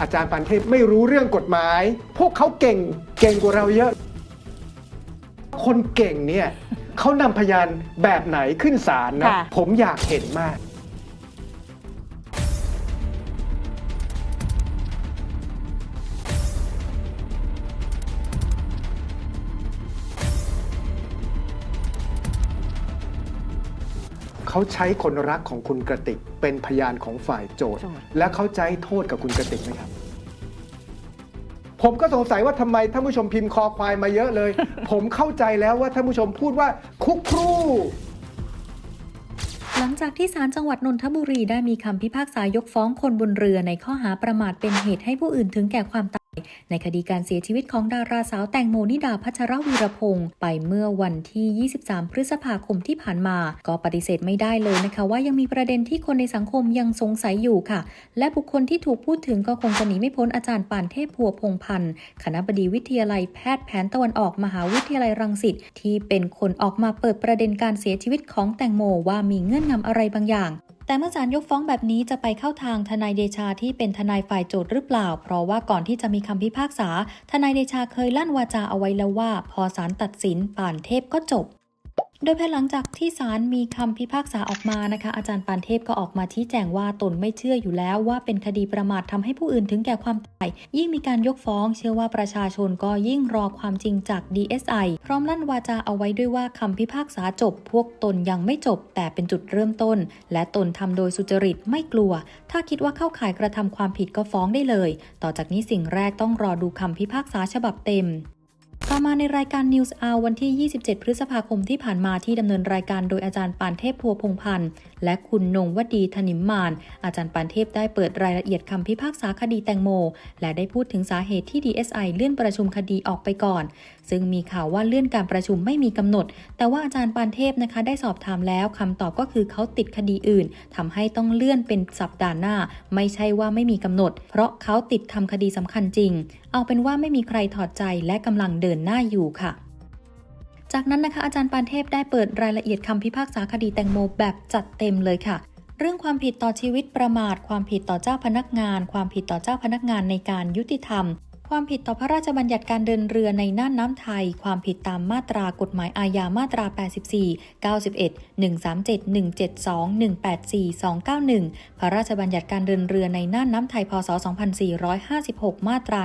อาจารย์ปันเทพไม่รู้เรื่องกฎหมาย พวกเขาเก่งเก่งกว่าเราเยอะ คนเก่งเนี่ยเขานำพยานแบบไหนขึ้นศาลนะ ค่ะ ผมอยากเห็นมาก เขาใช้คนรักของคุณกระติก เป็นพยานของฝ่ายโจทย์โจทย์และเขาจะให้โทษกับคุณกระติกไหมครับ ผมก็สงสัยว่าทำไมท่านผู้ชมพิมพ์คอควายมาเยอะเลย ผมเข้าใจแล้วว่าท่านผู้ชมพูดว่าคุกครู่ หลังจากที่ศาลจังหวัดนนทบุรีได้มีคำพิพากษายกฟ้องคนบนเรือในข้อหาประมาทเป็นเหตุให้ผู้อื่นถึงแก่ความตาย ในคดีการเสียชีวิตของดาราสาวแตงโมนิดาพัชรวีรพงศ์ไปเมื่อวันที่ 23 พฤษภาคมที่ผ่านมา ก็ปฏิเสธไม่ได้เลยนะคะ ว่ายังมีประเด็นที่คนในสังคมยังสงสัยอยู่ค่ะ และบุคคลที่ถูกพูดถึงก็คงจะหนีไม่พ้นอาจารย์ปานเทพพัวพงพันธ์คณะบดีวิทยาลัยแพทย์แผนตะวันออกมหาวิทยาลัยรังสิตที่เป็นคนออกมาเปิดประเด็นการเสียชีวิตของแตงโมว่ามีเงื่อนงำอะไรบางอย่าง แต่เมื่อศาลยกฟ้องแบบนี้จะไปเข้าทางทนายเดชาที่เป็นทนายฝ่ายโจทย์หรือเปล่า เพราะว่าก่อนที่จะมีคำพิพากษา ทนายเดชาเคยลั่นวาจาเอาไว้แล้วว่า พอศาลตัดสินป่านเทพก็จบ โดยภายหลังจากที่ศาลมีคำพิพากษาออกมานะคะ อาจารย์ปานเทพก็ออกมาชี้แจงว่าตนไม่เชื่ออยู่แล้วว่าเป็นคดีประมาททำให้ผู้อื่นถึงแก่ความตาย ยิ่งมีการยกฟ้อง เชื่อว่าประชาชนก็ยิ่งรอความจริงจาก DSI พร้อมลั่นวาจาเอาไว้ด้วยว่าคำพิพากษาจบ พวกตนยังไม่จบ แต่เป็นจุดเริ่มต้น และตนทำโดยสุจริตไม่กลัว ถ้าคิดว่าเข้าข่ายกระทำความผิดก็ฟ้องได้เลย ต่อจากนี้สิ่งแรกต้องรอดูคำพิพากษาฉบับเต็ม ต่อมาในรายการ News Hour วันที่ 27 พฤษภาคมที่ผ่านมาที่ดำเนินรายการโดยอาจารย์ปานเทพพัวพงพันธ์และคุณนงวดีธนิมมาน อาจารย์ปานเทพได้เปิดรายละเอียดคำพิพากษาคดีแตงโม และได้พูดถึงสาเหตุที่ DSI เลื่อนประชุมคดีออกไปก่อน ซึ่งมีข่าวว่าเลื่อนการประชุมไม่มีกำหนด แต่ว่าอาจารย์ปานเทพนะคะ ได้สอบถามแล้วคำตอบก็คือเขาติดคดีอื่นทำให้ต้องเลื่อนเป็นสัปดาห์หน้า ไม่ใช่ว่าไม่มีกำหนด เพราะเขาติดทำคดีสำคัญจริง เอาเป็นว่าไม่มีใครถอดใจและกำลังเดินหน้าอยู่ค่ะจากนั้นนะคะอาจารย์ปานเทพได้เปิดรายละเอียดคำพิพากษาคดีแตงโมแบบจัดเต็มเลยค่ะ เรื่องความผิดต่อชีวิตประมาท ความผิดต่อเจ้าพนักงาน ความผิดต่อเจ้าพนักงานในการยุติธรรม ความผิดต่อพระราชบัญญัติการเดินเรือในน่านน้ำไทย ความผิดตามมาตรากฎหมายอาญามาตรา 84 91 137 172 184 291 พระราชบัญญัติการเดินเรือในน่านน้ำไทย พศ 2456 มาตรา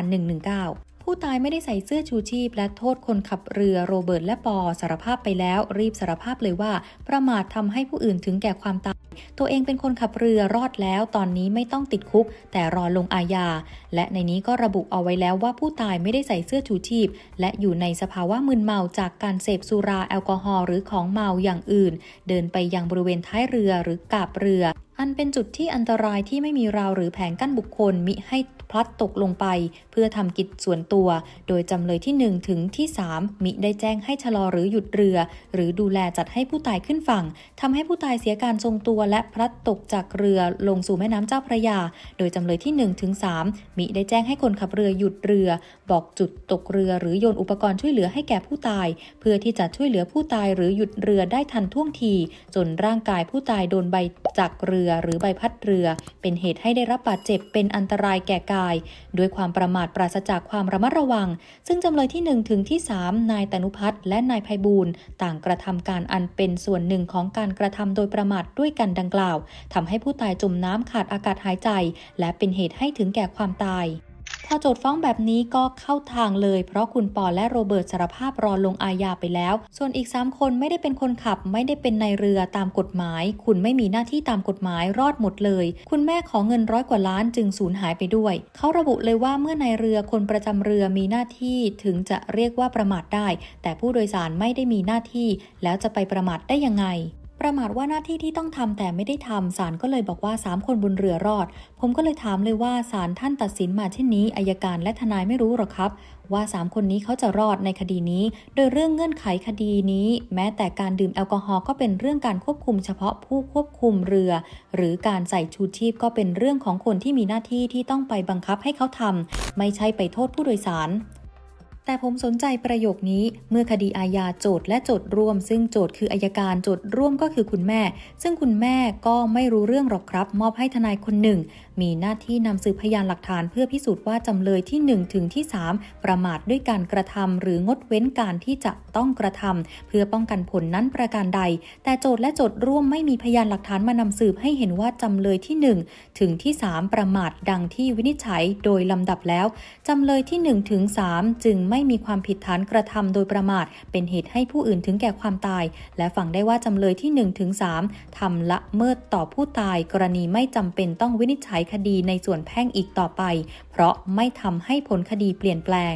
119 ผู้ตายไม่ได้ใส่เสื้อชูชีพ และโทษคนขับเรือโรเบิร์ตและปอสารภาพไปแล้ว รีบสารภาพเลยว่า ประมาททำให้ผู้อื่นถึงแก่ความตาย ตัวเองเป็นคนขับเรือรอดแล้ว ตอนนี้ไม่ต้องติดคุก แต่รอลงอาญา และในนี้ก็ระบุเอาไว้แล้วว่าผู้ตายไม่ได้ใส่เสื้อชูชีพ และอยู่ในสภาวะมึนเมาจากการเสพสุราแอลกอฮอล์หรือของเมาอย่างอื่น เดินไปยังบริเวณท้ายเรือหรือกาบเรือ อันเป็นจุดที่อันตรายที่ไม่มีราวหรือแผงกั้นบุคคลมิให้พลัดตกลงไป เพื่อทำกิจส่วนตัว โดยจำเลยที่ 1 ถึงที่ 3 มิได้แจ้งให้ชะลอหรือหยุดเรือ หรือดูแลจัดให้ผู้ตายขึ้นฝั่งทำให้ผู้ตายเสียการทรงตัวและพลัดตกจากเรือลงสู่แม่น้ำเจ้าพระยา โดยจำเลยที่1ถึง3มิได้แจ้งให้คนขับเรือหยุดเรือ บอกจุดตกเรือหรือโยนอุปกรณ์ช่วยเหลือให้แก่ผู้ตาย เพื่อที่จะช่วยเหลือผู้ตายหรือหยุดเรือได้ทันท่วงที จนร่างกายผู้ตายโดนใบจากเรือหรือใบพัดเรือ เป็นเหตุให้ได้รับบาดเจ็บเป็นอันตรายแก่กาย ด้วยความประมาทปราศจากความระมัดระวัง ซึ่งจำเลยที่ 1 ถึงที่ 3 นายตนุพัฒน์และนายภัยบูลย์ต่างกระทำการอันเป็นส่วนหนึ่งของการกระทำโดยประมาทด้วยกันดังกล่าวทำให้ผู้ตายจมน้ำขาดอากาศหายใจ และเป็นเหตุให้ถึงแก่ความตาย พอโจทย์ฟ้องแบบนี้ก็เข้าทางเลย เพราะคุณปอและโรเบิร์ตสารภาพรอลงอาญาไปแล้ว ส่วนอีก 3 คนไม่ได้เป็นคนขับ ไม่ได้เป็นในายเรือตามกฎหมาย คุณไม่มีหน้าที่ตามกฎหมายรอดหมดเลย คุณแม่ขอเงินร้อยกว่าล้านจึงสูญหายไปด้วย เขาระบุเลยว่าเมื่อในายเรือคนประจำเรือมีหน้าที่ถึงจะเรียกว่าประมาทได้ แต่ผู้โดยสารไม่ได้มีหน้าที่ แล้วจะไปประมาทได้ยังไง ประมาทว่าหน้าที่ที่ต้องทำแต่ไม่ได้ทำศาลก็เลยบอกว่า 3 คนบนเรือรอด ผมก็เลยถามเลยว่าศาลท่านตัดสินมาเช่นนี้อายการและทนายไม่รู้หรอกครับ ว่า 3 คนนี้เขาจะรอดในคดีนี้ โดยเรื่องเงื่อนไขคดีนี้ แม้แต่การดื่มแอลกอฮอล์ก็เป็นเรื่องการควบคุมเฉพาะผู้ควบคุมเรือ หรือการใส่ชูชีพก็เป็นเรื่องของคนที่มีหน้าที่ที่ต้องไปบังคับให้เขาทำไม่ใช่ไปโทษผู้โดยสาร แต่ผมสนใจประโยคนี้เมื่อคดีอาญาโจทย์และโจทย์ร่วม ซึ่งโจทย์คืออายการโจทย์ร่วมก็คือคุณแม่ ซึ่งคุณแม่ก็ไม่รู้เรื่องหรอกครับ มอบให้ทนายคนหนึ่ง มีหน้าที่นำสืบพยานหลักฐานเพื่อพิสูจน์ว่าจำเลยที่1ถึงที่3ประมาทด้วยการกระทำหรืองดเว้นการที่จะต้องกระทำเพื่อป้องกันผลนั้นประการใด แต่โจทย์และโจทย์ร่วมไม่มีพยานหลักฐานมานำสืบให้เห็นว่าจำเลยที่ 1 ถึงที่ 3 ประมาทดังที่วินิจฉัยโดยลำดับแล้วจำเลยที่1ถึง3จึงไม่มีความผิดฐานกระทำโดยประมาท เป็นเหตุให้ผู้อื่นถึงแก่ความตาย และฝังได้ว่าจำเลยที่1ถึง3ทำละเมิดต่อผู้ตาย กรณีไม่จำเป็นต้องวินิจฉัยคดีในส่วนแพ่งอีกต่อไป เพราะไม่ทำให้ผลคดีเปลี่ยนแปลง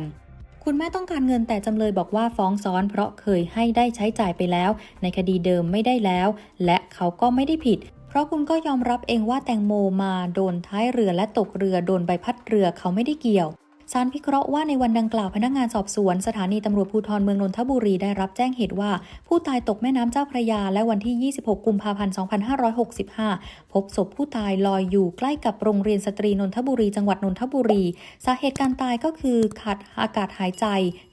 คุณแม่ต้องการเงินแต่จำเลยบอกว่าฟ้องซ้อนเพราะเคยให้ได้ใช้จ่ายไปแล้ว ในคดีเดิมไม่ได้แล้ว และเขาก็ไม่ได้ผิด เพราะคุณก็ยอมรับเองว่าแตงโมมาโดนท้ายเรือและตกเรือโดนใบพัดเรือเขาไม่ได้เกี่ยว ศาลพิเคราะห์ว่าในวันดังกล่าวพนักงานสอบสวน สถานีตำรวจภูธรเมืองนนทบุรีได้รับแจ้งเหตุว่า ผู้ตายตกแม่น้ำเจ้าพระยา และวันที่ 26 กุมภาพันธ์ 2565 พบศพผู้ตายลอยอยู่ใกล้กับโรงเรียนสตรีนนทบุรี จังหวัดนนทบุรี สาเหตุการตายก็คือขาดอากาศหายใจ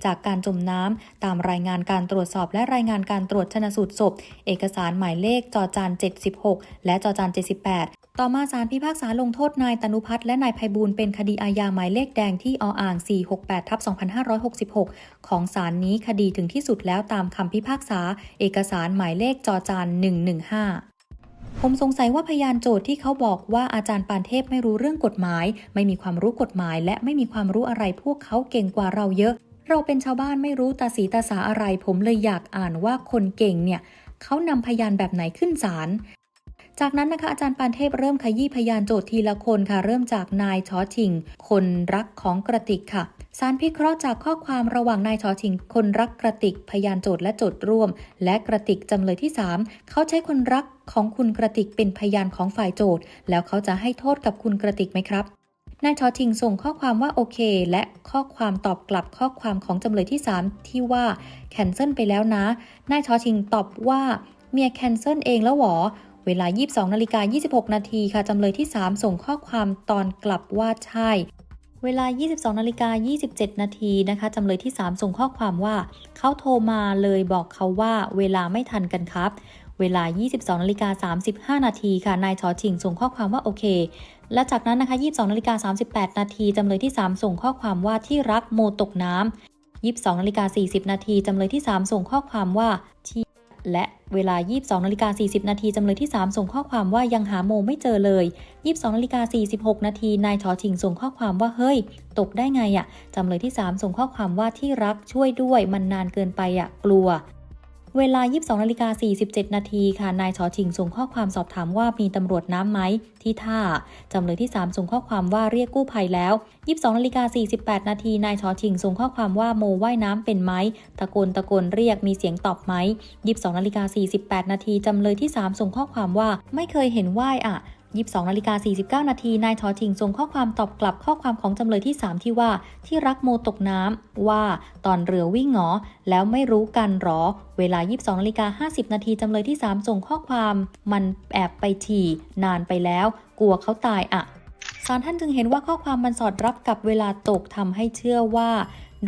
จากการจมน้ำตามรายงานการตรวจสอบและรายงานการตรวจชนสูตรศพ เอกสารหมายเลขจอจาน76 และจอจาน78 ต่อมาศาลพิพากษาลงโทษนายตนุพัฒน์และนายไพบูลเป็นคดีอาญาหมายเลขแดงที่ออ่าง 468ทับ2566 ของศาลนี้คดีถึงที่สุดแล้วตามคำพิพากษา เอกสารหมายเลขจอจาน 115ผมสงสัยว่าพยานโจทย์ที่เขาบอกว่าอาจารย์ปานเทพไม่รู้เรื่องกฎหมาย ไม่มีความรู้กฎหมาย และไม่มีความรู้อะไรพวกเขาเก่งกว่าเราเยอะ เราเป็นชาวบ้านไม่รู้ตาสีตาสาอะไร ผมเลยอยากอ่านว่าคนเก่งเนี่ยเขานำพยานแบบไหนขึ้นศาล จากนั้นนะคะอาจารย์ปานเทพเริ่มขยี้พยานโจทย์ทีละคนค่ะ เริ่มจากนายชอชิง คนรักของกระติกค่ะสารพิเคราะห์จากข้อความระหว่างนายชอชิง คนรักกระติก พยานโจทย์และโจทย์ร่วม และกระติกจำเลยที่ 3 เขาใช้คนรักของคุณกระติกเป็นพยานของฝ่ายโจทย์ แล้วเขาจะให้โทษกับคุณกระติกไหมครับนายชอชิงส่งข้อความว่าโอเค และข้อความตอบกลับข้อความของจำเลยที่ 3 ที่ว่าแคนเซิลไปแล้วนะนายชอชิงตอบว่าเมียแคนเซิลเองแล้วหรอ เวลา 22นาฬิกา26 นาทีค่ะจำเลยที่ 3 ส่งข้อความตอนกลับว่าใช่ เวลา 22นาฬิกา27 นาทีนะคะจำเลยที่ 3 ส่งข้อความว่า เขาโทรมาเลยบอกเขาว่าเวลาไม่ทันกันครับ เวลา 22นาฬิกา35 นาทีค่ะนายชอชิงส่งข้อความว่าโอเค และจากนั้นนะคะ 22นาฬิกา38 นาทีจำเลยที่ 3 ส่งข้อความว่าที่รักโมตกน้ำ22นาฬิกา40 นาทีจำเลยที่ 3 ส่งข้อความว่าที และเวลา 22นาฬิกา40 นาทีจำเลยที่ 3 ส่งข้อความว่ายังหาโมไม่เจอเลย 22นาฬิกา46 นาทีนายชอชิงส่งข้อความว่าเฮ้ย ตกได้ไงอะ่ะจำเลยที่ 3 ส่งข้อความว่าที่รักช่วยด้วยมันนานเกินไปอะ่ะกลัว เวลา 22นาฬิกา47 นาทีค่ะ นายชอชิงส่งข้อความสอบถามว่ามีตำรวจน้ำไหมที่ท่า จำเลยที่ 3 ส่งข้อความว่าเรียกกู้ภัยแล้ว 22นาฬิกา48 นาที นายชอชิงส่งข้อความว่าโมว่ายน้ำเป็นไหม ตะโกนตะโกนเรียกมีเสียงตอบไหม22นาฬิกา48 นาที จำเลยที่ 3 ส่งข้อความว่าไม่เคยเห็นว่ายอะ 22นาฬิกา49 นาที นายชอชิงส่งข้อความตอบกลับข้อความของจำเลยที่ 3 ที่ว่าที่รักโมตกน้ำว่าตอนเรือวิ่งหงอ แล้วไม่รู้กันหรอ เวลา 22นาฬิกา50 นาทีจำเลยที่ 3 ส่งข้อความ มันแอบไปฉี่นานไปแล้ว กลัวเขาตายอะศาลท่านจึงเห็นว่าข้อความมันสอดรับกับเวลาตกทำให้เชื่อว่า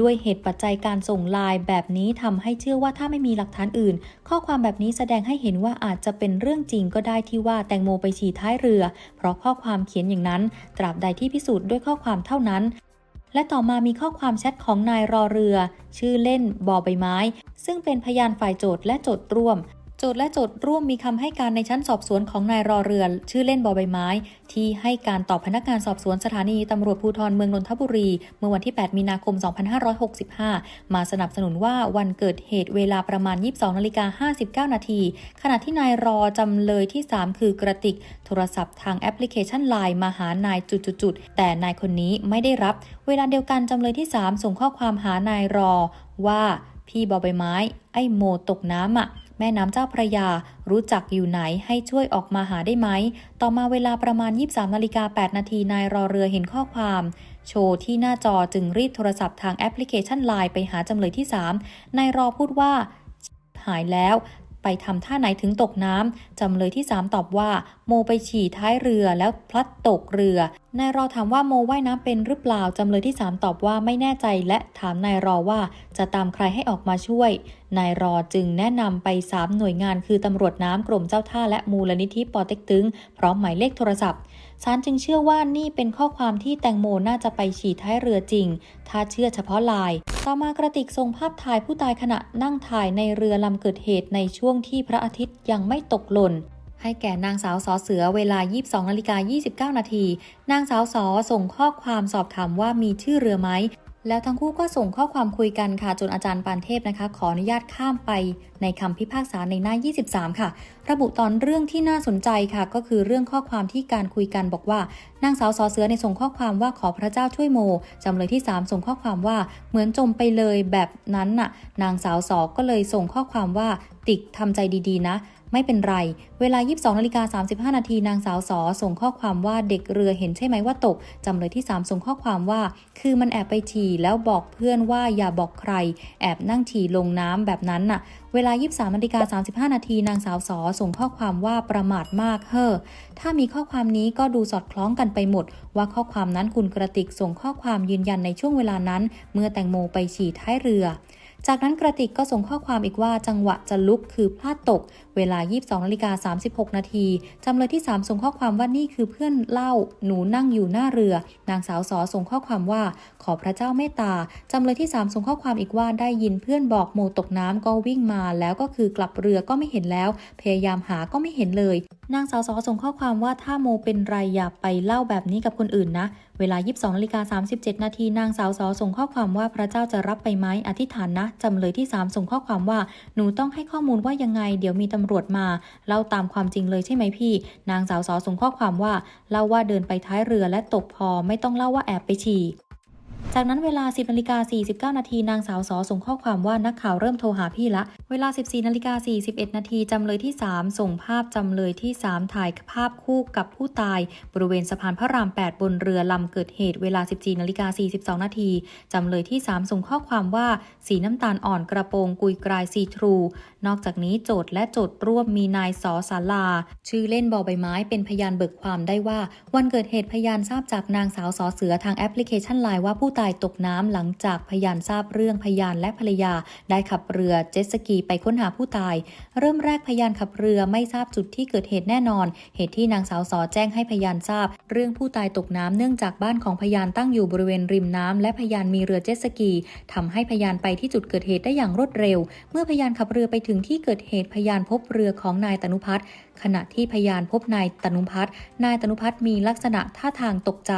ด้วยเหตุปัจจัยการส่งไลน์แบบนี้ทำให้เชื่อว่าถ้าไม่มีหลักฐานอื่น ข้อความแบบนี้แสดงให้เห็นว่าอาจจะเป็นเรื่องจริงก็ได้ที่ว่าแตงโมไปฉี่ท้ายเรือ เพราะข้อความเขียนอย่างนั้น ตราบใดที่พิสูจน์ด้วยข้อความเท่านั้น และต่อมามีข้อความแชทของนายรอเรือ ชื่อเล่นบอใบไม้ ซึ่งเป็นพยานฝ่ายโจทย์และโจทย์ร่วมโจทย์และโจทย์ร่วมมีคำให้การในชั้นสอบสวนของนายรอเรือชื่อเล่นบอใบไม้ ที่ให้การต่อพนักงานสอบสวนสถานีตำรวจภูธรเมืองนนทบุรี เมื่อวันที่ 8 มีนาคม 2565 มาสนับสนุนว่าวันเกิดเหตุเวลาประมาณ 22นาฬิกา59 นาที ขณะที่นายรอจำเลยที่ 3 คือกระติก โทรศัพท์ทางแอปพลิเคชัน Line มาหานายจุดๆแต่นายคนนี้ไม่ได้รับ เวลาเดียวกันจำเลยที่ 3 ส่งข้อความหานายรอว่าพี่บอใบไม้ ไอ้โมตกน้ำอะ แม่น้ำเจ้าพระยา รู้จักอยู่ไหนให้ช่วยออกมาหาได้ไหม ต่อมาเวลาประมาณ 23นาฬิกา8นาทีนายรอเรือเห็นข้อความ โชว์ที่หน้าจอจึงรีบโทรศัพท์ทางแอปพลิเคชัน Line ไปหาจำเลยที่ 3 นายรอพูดว่า หายแล้วไปทำท่าไหนถึงตกน้ำ จำเลยที่ 3 ตอบว่า โมไปฉี่ท้ายเรือแล้วพลัดตกเรือ นายรอถามว่าโมว่ายน้ำเป็นหรือเปล่า จำเลยที่ 3 ตอบว่าไม่แน่ใจและถามนายรอว่าจะตามใครให้ออกมาช่วยนายรอจึงแนะนำไป 3 หน่วยงานคือตำรวจน้ำกรมเจ้าท่าและมูลนิธิปอเต็กตึง พร้อมหมายเลขโทรศัพท์ศาลจึงเชื่อว่านี่เป็นข้อความที่แตงโมน่าจะไปฉี่ท้ายเรือจริง ถ้าเชื่อเฉพาะลาย ต่อมากระติกส่งภาพถ่ายผู้ตายขณะนั่งถ่ายในเรือลำเกิดเหตุในช่วงที่พระอาทิตย์ยังไม่ตกหล่นให้แก่นางสาวสอเสือเวลา 22นาฬิกา29 นาที นางสาวสอส่งข้อความสอบถามว่ามีชื่อเรือไหม แล้วทั้งคู่ก็ส่งข้อความคุยกันค่ะ จนอาจารย์ปานเทพนะคะ ขออนุญาตข้ามไปในคำพิพากษาในหน้า 23 ค่ะ ระบุตอนเรื่องที่น่าสนใจค่ะ ก็คือเรื่องข้อความที่การคุยกันบอกว่านางสาวสอเสือในส่งข้อความว่าขอพระเจ้าช่วยโมจำเลยที่ 3 ส่งข้อความว่าเหมือนจมไปเลยแบบนั้นน่ะ นางสาวสอก็เลยส่งข้อความว่าติกทำใจดีๆนะ ไม่เป็นไร เวลา 22นาฬิกา35 นาทีนางสาวสอส่งข้อความว่าเด็กเรือเห็นใช่ไหมว่าตก จำเลยที่ 3 ส่งข้อความว่า คือมันแอบไปฉี่แล้วบอกเพื่อนว่าอย่าบอกใคร แอบนั่งฉี่ลงน้ำแบบนั้นน่ะ เวลา 23นาฬิกา35 นาทีนางสาวสอส่งข้อความว่าประมาทมากเฮ้อ ถ้ามีข้อความนี้ก็ดูสอดคล้องกันไปหมด ว่าข้อความนั้นคุณกระติกส่งข้อความยืนยันในช่วงเวลานั้น เมื่อแตงโมไปฉี่ท้ายเรือ จากนั้นกระติกก็ส่งข้อความอีกว่าจังหวะจะลุกคือพลาดตก เวลา 22นาฬิกา36 นาทีจำเลยที่ 3 ส่งข้อความว่านี่คือเพื่อนเล่า หนูนั่งอยู่หน้าเรือ นางสาวสอส่งข้อความว่า ขอพระเจ้าเมตตาจำเลยที่ 3 ส่งข้อความอีกว่าได้ยินเพื่อนบอกโมตกน้ำก็วิ่งมา แล้วก็คือกลับเรือก็ไม่เห็นแล้ว พยายามหาก็ไม่เห็นเลย นางสาวสอส่งข้อความว่าถ้าโมเป็นไรอย่าไปเล่าแบบนี้กับคนอื่นนะเวลา 22นาฬิกา37 นาทีนางสาวสอส่งข้อความว่าพระเจ้าจะรับไปไหมอธิษฐานนะจำเลยที่ 3 ส่งข้อความว่า หนูต้องให้ข้อมูลว่ายังไง เดี๋ยวมีตำรวจมาเล่าตามความจริงเลยใช่ไหมพี่ นางสาวสอส่งข้อความว่าเล่าว่าเดินไปท้ายเรือและตกพอไม่ต้องเล่าว่าแอบไปฉี่ จากนั้นเวลา 10นาฬิกา49 นาทีนางสาวสอส่งข้อความว่านักข่าวเริ่มโทรหาพี่ละ เวลา 14นาฬิกา41 นาทีจำเลยที่ 3 ส่งภาพจำเลยที่ 3 ถ่ายภาพคู่กับผู้ตาย บริเวณสะพานพระราม 8 บนเรือลำเกิดเหตุ เวลา 14นาฬิกา42 นาทีจำเลยที่ 3 ส่งข้อความว่า สีน้ำตาลอ่อนกระโปรงกุยกรายซีทรู นอกจากนี้โจทย์และโจทย์ร่วมมีนายสอสาลา ชื่อเล่นบอใบไม้เป็นพยานเบิกความได้ว่า วันเกิดเหตุพยานทราบจากนางสาวสอเสือทางแอปพลิเคชันไลน์ว่าผู้ผู้ตายตกน้ำหลังจากพยานทราบเรื่องพยานและภรรยา ได้ขับเรือเจ็ตสกีไปค้นหาผู้ตาย เริ่มแรกพยานขับเรือไม่ทราบจุดที่เกิดเหตุแน่นอน เหตุที่นางสาวสอแจ้งให้พยานทราบ เรื่องผู้ตายตกน้ำเนื่องจากบ้านของพยานตั้งอยู่บริเวณริมน้ำและพยานมีเรือเจ็ตสกีทำให้พยานไปที่จุดเกิดเหตุได้อย่างรวดเร็ว เมื่อพยานขับเรือไปถึงที่เกิดเหตุพยานพบเรือของนายตนุพัฒน์ขณะที่พยานพบนายตนุพัฒน์นายตนุพัฒน์มีลักษณะท่าทางตกใจ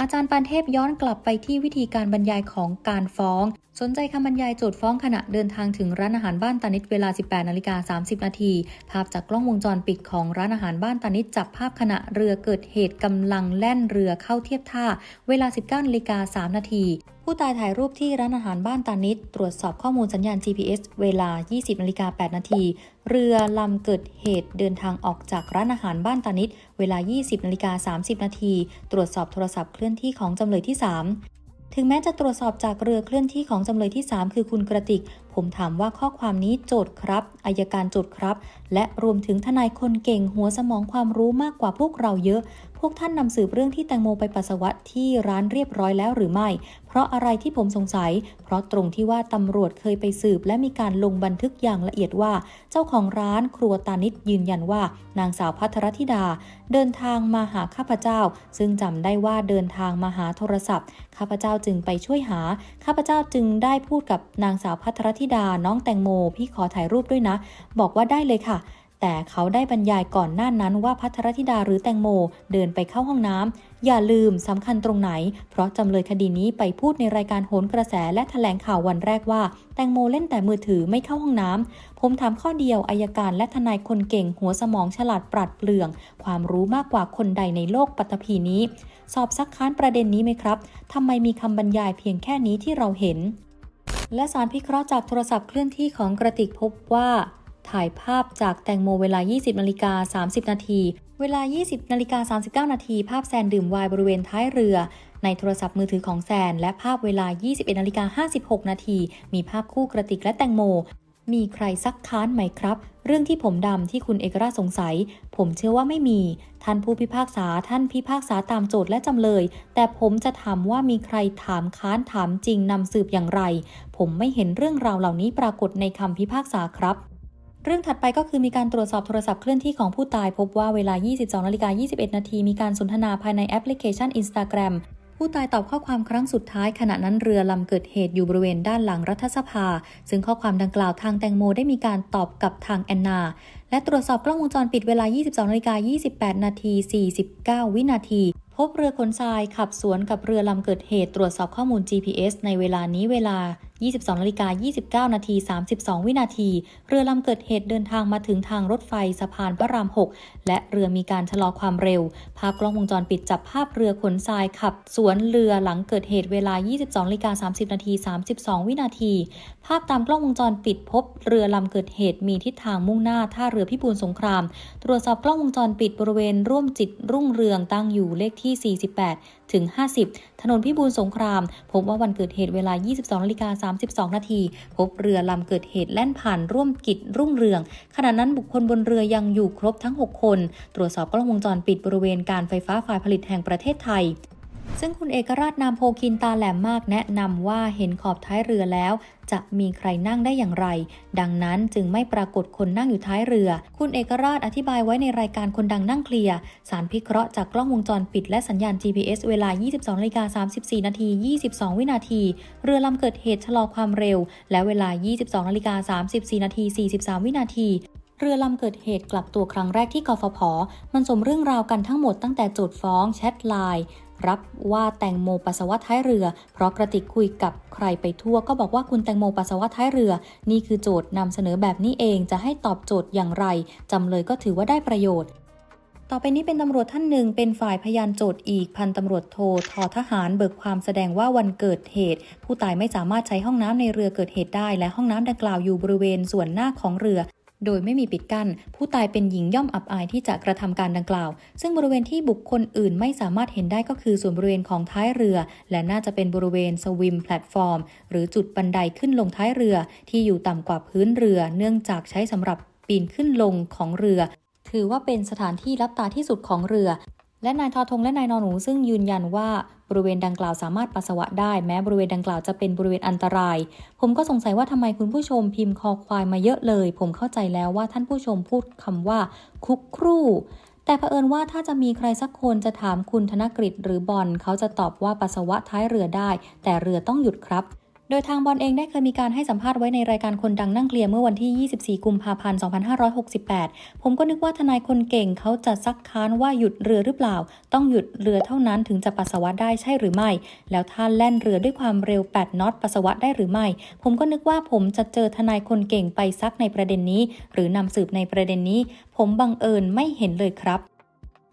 อาจารย์ปานเทพย้อนกลับไปที่วิธีการบรรยายของการฟ้อง สนใจคำบรรยายโจทย์ฟ้องขณะเดินทางถึงร้านอาหารบ้านตานิดเวลา 18นาฬิกา30 นาที ภาพจากกล้องวงจรปิดของร้านอาหารบ้านตานิดจับภาพขณะเรือเกิดเหตุกำลังแล่นเรือเข้าเทียบท่า เวลา 19นาฬิกา3นาที ผู้ตายถ่ายรูปที่ร้านอาหารบ้านตานิด ตรวจสอบข้อมูลสัญญาณ GPS เวลา 20นาฬิกา8นาที เรือลำเกิดเหตุเดินทางออกจากร้านอาหารบ้านตานิด เวลา 20นาฬิกา30นาทีตรวจสอบโทรศัพท์เคลื่อนที่ของจำเลยที่ 3ถึงแม้จะตรวจสอบจากเรือเคลื่อนที่ของจำเลยที่ 3 คือคุณกระติก ผมถามว่าข้อความนี้โจทย์ครับอายการโจทย์ครับ และรวมถึงทนายคนเก่งหัวสมองความรู้มากกว่าพวกเราเยอะ วกท่านนำสืบเรื่องที่แตงโมไปปัสสาวะที่ร้านเรียบร้อยแล้วหรือไม่ เพราะอะไรที่ผมสงสัย เพราะตรงที่ว่าตำรวจเคยไปสืบและมีการลงบันทึกอย่างละเอียดว่า เจ้าของร้านครัวตานิดยืนยันว่า นางสาวพัทรธิดา เดินทางมาหาข้าพเจ้า ซึ่งจำได้ว่าเดินทางมาหาโทรศัพท์ ข้าพเจ้าจึงไปช่วยหา ข้าพเจ้าจึงได้พูดกับนางสาวพัทรธิดาน้องแตงโม พี่ขอถ่ายรูปด้วยนะ บอกว่าได้เลยค่ะ แต่เขาได้บรรยายก่อนหน้านั้นว่าพัทรธิดาหรือแตงโมเดินไปเข้าห้องน้ำ อย่าลืมสำคัญตรงไหน เพราะจำเลยคดีนี้ไปพูดในรายการโหนกระแสและแถลงข่าววันแรกว่า แตงโมเล่นแต่มือถือไม่เข้าห้องน้ำ ผมถามข้อเดียวอายการและทนายคนเก่งหัวสมองฉลาดปราดเปรื่อง ความรู้มากกว่าคนใดในโลกปัตภีนี้ สอบซักค้านประเด็นนี้ไหมครับทำไมมีคำบรรยายเพียงแค่นี้ที่เราเห็น และสารพิเคราะห์จากโทรศัพท์เคลื่อนที่ของกระติกพบว่า ถ่ายภาพจากแตงโมเวลา 20นาฬิกา30 นาที เวลา 20นาฬิกา39 นาที ภาพแซนดื่มไวน์บริเวณท้ายเรือ ในโทรศัพท์มือถือของแซน และภาพเวลา 21นาฬิกา56 นาที มีภาพคู่กระติกและแตงโม มีใครซักค้านไหมครับ เรื่องที่ผมดำที่คุณเอกราชสงสัย ผมเชื่อว่าไม่มี ท่านผู้พิพากษาท่านพิพากษาตามโจทย์และจำเลย แต่ผมจะถามว่ามีใครถามค้านถามจริงนำสืบอย่างไร ผมไม่เห็นเรื่องราวเหล่านี้ปรากฏในคำพิพากษาครับ เรื่องถัดไปก็คือมีการตรวจสอบโทรศัพท์เคลื่อนที่ของผู้ตายพบว่าเวลา 22นาฬิกา21นาทีมีการสนทนาภายในแอปพลิเคชัน Instagram ผู้ตายตอบข้อความครั้งสุดท้ายขณะนั้นเรือลำเกิดเหตุอยู่บริเวณด้านหลังรัฐสภา ซึ่งข้อความดังกล่าวทางแตงโมได้มีการตอบกับทางแอนนา และตรวจสอบกล้องวงจรปิดเวลา 22นาฬิกา28 นาที 49 วินาทีพบเรือขนทรายขับสวนกับเรือลำเกิดเหตุตรวจสอบข้อมูล GPS ในเวลานี้เวลา 22นาฬิกา29 นาที 32 วินาที เรือลำเกิดเหตุเดินทางมาถึงทางรถไฟสะพานพระราม 6 และเรือมีการชะลอความเร็ว ภาพกล้องวงจรปิดจับภาพเรือขนทรายขับ สวนเรือหลังเกิดเหตุเวลา 22นาฬิกา30 นาที 32 วินาที ภาพตามกล้องวงจรปิดพบเรือลำเกิดเหตุมีทิศทางมุ่งหน้าท่าเรือพิบูลสงคราม ตรวจสอบกล้องวงจรปิดบริเวณร่วมจิตรุ่งเรืองตั้งอยู่เลขที่ 48ถึง 50 ถนนพิบูลสงคราม พบว่าวันเกิดเหตุเวลา 22นาฬิกา32 นาที พบเรือลำเกิดเหตุแล่นผ่านร่วมกิจรุ่งเรือง ขณะนั้นบุคคลบนเรือยังอยู่ครบทั้ง 6 คน ตรวจสอบกล้องวงจรปิดบริเวณการไฟฟ้าฝ่ายผลิตแห่งประเทศไทย ซึ่งคุณเอกราชนามโพคินตาแหลมมากแนะนำว่าเห็นขอบท้ายเรือแล้ว จะมีใครนั่งได้อย่างไร ดังนั้นจึงไม่ปรากฏคนนั่งอยู่ท้ายเรือ คุณเอกราชอธิบายไว้ในรายการคนดังนั่งเคลียร์สารพิเคราะห์จากกล้องวงจรปิดและสัญญาณ GPS เวลา 22นาฬิกา34นาที22 วินาที เรือลำเกิดเหตุชะลอความเร็ว และเวลา 22นาฬิกา34นาที43 วินาทีเรือลำเกิดเหตุกลับตัวครั้งแรกที่กฟผ มันสมเรื่องราวกันทั้งหมดตั้งแต่โจทย์ฟ้องแชทไลน์ รับว่าแตงโมปัสสาวะท้ายเรือ เพราะกระติกคุยกับใครไปทั่วก็บอกว่าคุณแตงโมปัสสาวะท้ายเรือ นี่คือโจทย์นำเสนอแบบนี้เองจะให้ตอบโจทย์อย่างไรจำเลยก็ถือว่าได้ประโยชน์ต่อไปนี้เป็นตำรวจท่านหนึ่งเป็นฝ่ายพยานโจทย์อีกพันตำรวจโททอทหารเบิกความแสดงว่าวันเกิดเหตุ ผู้ตายไม่สามารถใช้ห้องน้ำในเรือเกิดเหตุได้ และห้องน้ำดังกล่าวอยู่บริเวณส่วนหน้าของเรือ โดยไม่มีปิดกั้นผู้ตายเป็นหญิงย่อมอับอายที่จะกระทำการดังกล่าว ซึ่งบริเวณที่บุคคลอื่นไม่สามารถเห็นได้ก็คือส่วนบริเวณของท้ายเรือ และน่าจะเป็นบริเวณสวิมแพลตฟอร์ม หรือจุดบันไดขึ้นลงท้ายเรือ ที่อยู่ต่ำกว่าพื้นเรือ เนื่องจากใช้สำหรับปีนขึ้นลงของเรือ ถือว่าเป็นสถานที่รับตาที่สุดของเรือ และนายทอทงและนายนอนหนูซึ่งยืนยันว่าบริเวณดังกล่าวสามารถปัสสาวะได้ แม้บริเวณดังกล่าวจะเป็นบริเวณอันตราย ผมก็สงสัยว่าทำไมคุณผู้ชมพิมพ์คอควายมาเยอะเลย ผมเข้าใจแล้วว่าท่านผู้ชมพูดคำว่า คุกครู่ แต่เผอิญว่าถ้าจะมีใครสักคนจะถามคุณธนกฤษหรือบอลเขาจะตอบว่าปัสสาวะท้ายเรือได้ แต่เรือต้องหยุดครับ โดยทางบอลเองได้เคยมีการให้สัมภาษณ์ไว้ในรายการคนดังนั่งเคลียร์เมื่อวันที่ 24 กุมภาพันธ์ 2568 ผมก็นึกว่าทนายคนเก่งเขาจะซักค้านว่าหยุดเรือหรือเปล่า ต้องหยุดเรือเท่านั้นถึงจะปัสสาวะได้ใช่หรือไม่ แล้วถ้านแล่นเรือด้วยความเร็ว 8นอตปัสสาวะได้หรือไม่ ผมก็นึกว่าผมจะเจอทนายคนเก่งไปซักในประเด็นนี้ หรือนำสืบในประเด็นนี้ ผมบังเอิญไม่เห็นเลยครับ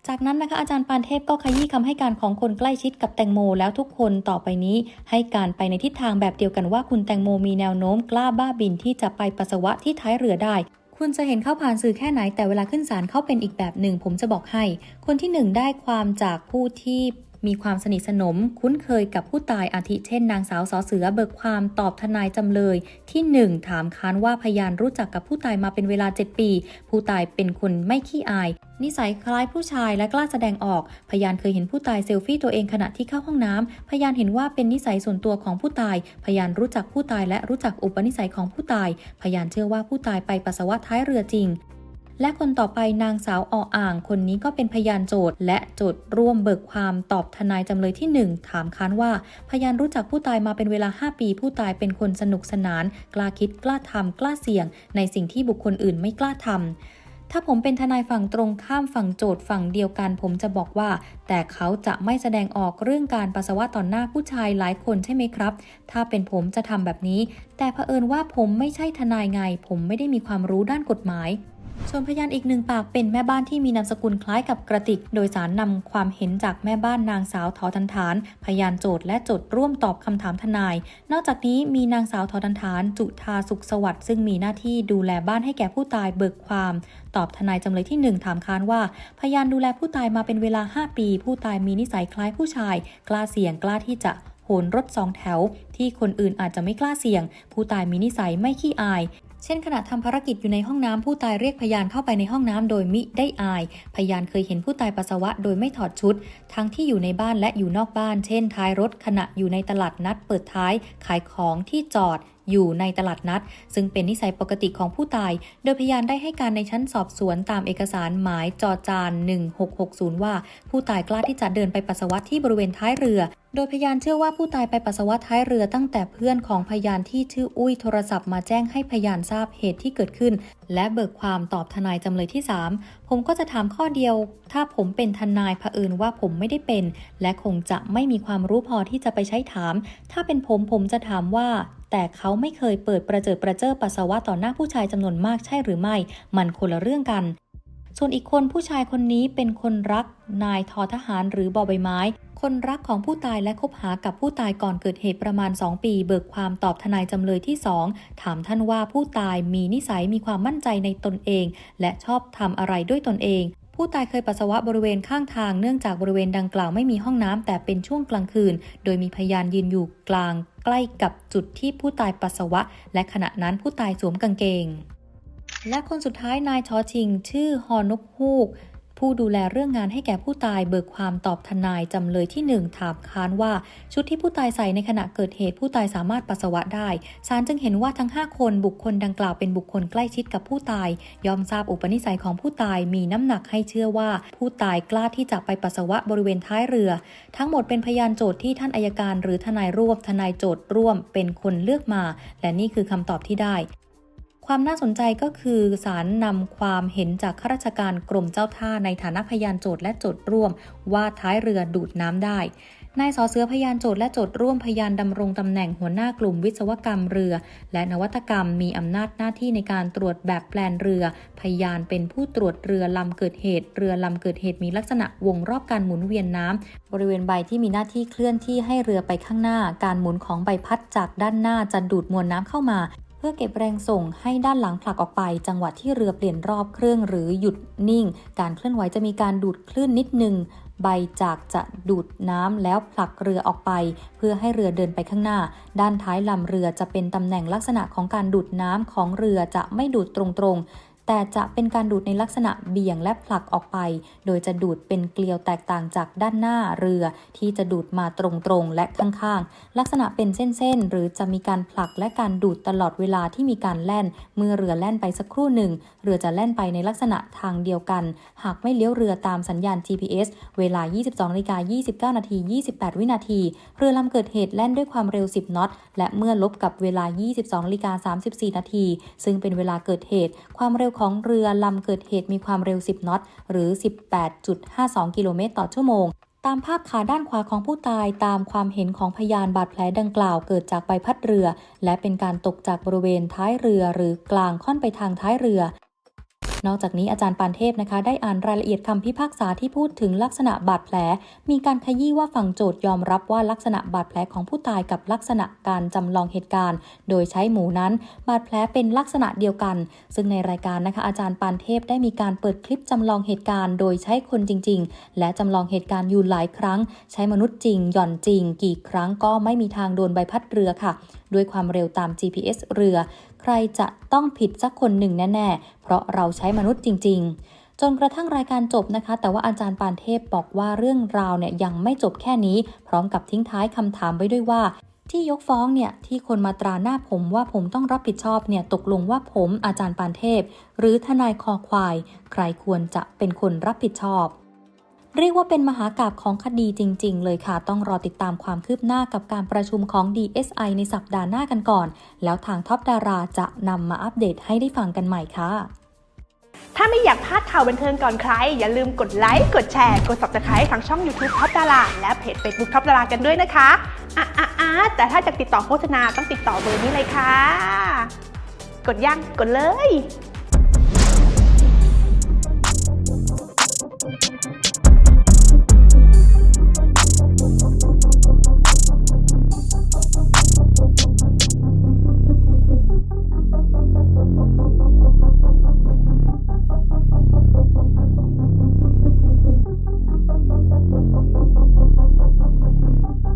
จากนั้นนะคะอาจารย์ปานเทพก็ขยี้คำให้การของคนใกล้ชิดกับแตงโมแล้วทุกคนต่อไปนี้ ให้การไปในทิศทางแบบเดียวกันว่าคุณแตงโมมีแนวโน้มกล้าบ้าบินที่จะไปปัสสาวะที่ท้ายเรือได้ คุณจะเห็นเข้าผ่านสื่อแค่ไหนแต่เวลาขึ้นศาลเข้าเป็นอีกแบบหนึ่ง ผมจะบอกให้ คนที่หนึ่งได้ความจากผู้ที่ มีความสนิทสนมคุ้นเคยกับผู้ตายอาทิเช่น นางสาวสอเสือเบิกความตอบทนายจำเลย ที่หนึ่งถามค้านว่าพยานรู้จักกับผู้ตายมาเป็นเวลา 7 ปี ผู้ตายเป็นคนไม่ขี้อาย นิสัยคล้ายผู้ชายและกล้าแสดงออก พยานเคยเห็นผู้ตายเซลฟี่ตัวเองขณะที่เข้าห้องน้ำพยานเห็นว่าเป็นนิสัยส่วนตัวของผู้ตาย พยานรู้จักผู้ตายและรู้จักอุปนิสัยของผู้ตาย พยานเชื่อว่าผู้ตายไปปัสสาวะท้ายเรือจริง และคนต่อไปนางสาวออ่าง คนนี้ก็เป็นพยานโจทย์ และโจทย์ร่วมเบิกความตอบทนายจำเลยที่ 1 ถามค้านว่า พยานรู้จักผู้ตายมาเป็นเวลา 5 ปี ผู้ตายเป็นคนสนุกสนาน กล้าคิดกล้าทำกล้าเสี่ยง ในสิ่งที่บุคคลอื่นไม่กล้าทำถ้าผมเป็นทนายฝั่งตรงข้ามฝั่งโจทย์ฝั่งเดียวกัน ผมจะบอกว่า แต่เขาจะไม่แสดงออกเรื่องการปัสสาวะต่อหน้าผู้ชายหลายคนใช่ไหมครับ ถ้าเป็นผมจะทำแบบนี้ แต่เผอิญว่าผมไม่ใช่ทนายไง ผมไม่ได้มีความรู้ด้านกฎหมาย ส่วนพยานอีกหนึ่งปากเป็นแม่บ้านที่มีนามสกุลคล้ายกับกระติก โดยสารนำความเห็นจากแม่บ้านนางสาวทอทันฐาน พยานโจทย์และโจทย์ร่วมตอบคำถามทนาย นอกจากนี้มีนางสาวทอทันฐาน จุธาสุขสวัสดิ์ซึ่งมีหน้าที่ดูแลบ้านให้แก่ผู้ตายเบิกความ ตอบทนายจำเลยที่ 1 ถามค้านว่า พยานดูแลผู้ตายมาเป็นเวลา 5 ปี ผู้ตายมีนิสัยคล้ายผู้ชาย กล้าเสี่ยงกล้าที่จะโหนรถสองแถว ที่คนอื่นอาจจะไม่กล้าเสี่ยง ผู้ตายมีนิสัยไม่ขี้อาย เช่นขณะทำภารกิจอยู่ในห้องน้ำผู้ตายเรียกพยานเข้าไปในห้องน้ำโดยมิได้อาย พยานเคยเห็นผู้ตายปัสสาวะโดยไม่ถอดชุด ทั้งที่อยู่ในบ้านและอยู่นอกบ้าน เช่น ท้ายรถขณะอยู่ในตลาดนัดเปิดท้าย ขายของที่จอด อยู่ในตลาดนัด ซึ่งเป็นนิสัยปกติของผู้ตาย โดยพยานได้ให้การในชั้นสอบสวนตามเอกสารหมายจอจาน 1660 ว่า ผู้ตายกล้าที่จะเดินไปปัสสาวะที่บริเวณท้ายเรือ โดยพยานเชื่อว่าผู้ตายไปปัสสาวะท้ายเรือตั้งแต่เพื่อนของพยานที่ชื่ออุ้ยโทรศัพท์มาแจ้งให้พยานทราบเหตุที่เกิดขึ้น และเบิกความตอบทนายจำเลยที่ 3 ผมก็จะถามข้อเดียว ถ้าผมเป็นทนายเผอิญว่าผมไม่ได้เป็น และคงจะไม่มีความรู้พอที่จะไปใช้ถาม ถ้าเป็นผมผมจะถามว่า แต่เขาไม่เคยเปิดประเจิดประเจ้อปัสสาวะต่อหน้าผู้ชายจำนวนมากใช่หรือไม่ มันคนละเรื่องกัน ส่วนอีกคนผู้ชายคนนี้เป็นคนรัก นายทอทหารหรือบอใบไม้ คนรักของผู้ตายและคบหากับผู้ตายก่อนเกิดเหตุประมาณ 2 ปี เบิกความตอบทนายจำเลยที่ 2 ถามท่านว่าผู้ตายมีนิสัยมีความมั่นใจในตนเอง และชอบทำอะไรด้วยตนเองผู้ตายเคยปัสสาวะบริเวณข้างทางเนื่องจากบริเวณดังกล่าวไม่มีห้องน้ำแต่เป็นช่วงกลางคืน โดยมีพยานยืนอยู่กลาง ใกล้กับจุดที่ผู้ตายปัสสาวะ และขณะนั้นผู้ตายสวมกางเกง และคนสุดท้ายนายชอชิง ชื่อฮอนกฮูก ผู้ดูแลเรื่องงานให้แก่ผู้ตายเบิกความตอบทนายจำเลยที่ 1 ถามค้านว่า ชุดที่ผู้ตายใส่ในขณะเกิดเหตุผู้ตายสามารถปัสสาวะได้ศาลจึงเห็นว่าทั้ง 5 คนบุคคลดังกล่าวเป็นบุคคลใกล้ชิดกับผู้ตาย ยอมทราบอุปนิสัยของผู้ตายมีน้ำหนักให้เชื่อว่า ผู้ตายกล้าที่จะไปปัสสาวะบริเวณท้ายเรือ ทั้งหมดเป็นพยานโจทย์ที่ท่านอายการ หรือทนายร่วมทนายโจทย์ร่วมเป็นคนเลือกมา และนี่คือคำตอบที่ได้ ความน่าสนใจก็คือศาลนำความเห็นจากข้าราชการกรมเจ้าท่าในฐานะพยานโจทย์และโจทย์ร่วม ว่าท้ายเรือดูดน้ำได้นายสอเสือพยานโจทย์และโจทย์ร่วมพยานดำรงตำแหน่งหัวหน้ากลุ่มวิศวกรรมเรือ และนวัตกรรมมีอำนาจหน้าที่ในการตรวจแบบแปลนเรือ พยานเป็นผู้ตรวจเรือลำเกิดเหตุ เรือลำเกิดเหตุมีลักษณะวงรอบการหมุนเวียนน้ำบริเวณใบที่มีหน้าที่เคลื่อนที่ให้เรือไปข้างหน้า การหมุนของใบพัดจากด้านหน้าจะดูดมวลน้ำเข้ามา พื่อเก็บแรงส่งให้ด้านหลังผลักออกไป จังหวะที่เรือเปลี่ยนรอบเครื่องหรือหยุดนิ่ง การเคลื่อนไหวจะมีการดูดคลื่นนิดนึงใบจากจะดูดน้ำแล้วผลักเรือออกไป เพื่อให้เรือเดินไปข้างหน้า ด้านท้ายลำเรือจะเป็นตำแหน่งลักษณะของการดูดน้ำของเรือจะไม่ดูดตรงๆ แต่จะเป็นการดูดในลักษณะเบี่ยงและผลักออกไป โดยจะดูดเป็นเกลียวแตกต่างจากด้านหน้าเรือ ที่จะดูดมาตรงๆและข้างๆ ลักษณะเป็นเส้นๆ หรือจะมีการผลักและการดูดตลอดเวลาที่มีการแล่น เมื่อเรือแล่นไปสักครู่หนึ่ง เรือจะแล่นไปในลักษณะทางเดียวกัน หากไม่เลี้ยวเรือตามสัญญาณ GPS เวลา 22นาฬิกา29นาที28 วินาที เรือลำเกิดเหตุแล่นด้วยความเร็ว 10นอต และเมื่อลบกับเวลา 22นาฬิกา34 นาที ซึ่งเป็นเวลาเกิดเหตุ ความเร็วของเรือลำเกิดเหตุมีความเร็ว 10น็อตหรือ 18.52 กิโลเมตรต่อชั่วโมง ตามภาพขาด้านขวาของผู้ตายตามความเห็นของพยานบาดแผลดังกล่าวเกิดจากใบพัดเรือ และเป็นการตกจากบริเวณท้ายเรือหรือกลางค่อนไปทางท้ายเรือ นอกจากนี้อาจารย์ปานเทพนะคะ ได้อ่านรายละเอียดคำพิพากษาที่พูดถึงลักษณะบาดแผล มีการขยี้ว่าฝั่งโจทยอมรับว่าลักษณะบาดแผลของผู้ตายกับลักษณะการจำลองเหตุการณ์ โดยใช้หมูนั้น บาดแผลเป็นลักษณะเดียวกัน ซึ่งในรายการนะคะอาจารย์ปานเทพได้มีการเปิดคลิปจำลองเหตุการณ์ โดยใช้คนจริง ๆ และจำลองเหตุการณ์อยู่หลายครั้ง ใช้มนุษย์จริง หย่อนจริง กี่ครั้งก็ไม่มีทางโดนใบพัดเรือค่ะ ด้วยความเร็วตาม GPS เรือ ใครจะต้องผิดสักคนหนึ่งแน่ๆ เพราะเราใช้มนุษย์จริง ๆ จนกระทั่งรายการจบนะคะ แต่ว่าอาจารย์ปานเทพบอกว่าเรื่องราวเนี่ยยังไม่จบแค่นี้ พร้อมกับทิ้งท้ายคำถามไว้ด้วยว่าที่ยกฟ้องเนี่ยที่คนมาตราหน้าผมว่าผมต้องรับผิดชอบเนี่ยตกลงว่าผมอาจารย์ปานเทพ หรือทนายคอควาย ใครควรจะเป็นคนรับผิดชอบ เรียกว่าเป็นมหากาบของคดีจริง ๆ เลยค่ะ ต้องรอติดตามความคืบหน้ากับการประชุมของ DSI ในสัปดาห์หน้ากันก่อน แล้วทางท็อปดาราจะนำมาอัปเดตให้ได้ฟังกันใหม่ค่ะ ถ้าไม่อยากพลาดข่าวบันเทิงก่อนใคร อย่าลืมกดไลค์ กดแชร์ กด subscribe ทางช่อง YouTube ท็อปดาราและเพจ Facebook ท็อปดารากันด้วยนะคะอะอะอะแต่ถ้าจะติดต่อโฆษณาต้องติดต่อเบอร์นี้เลยค่ะ กดยังกดเลย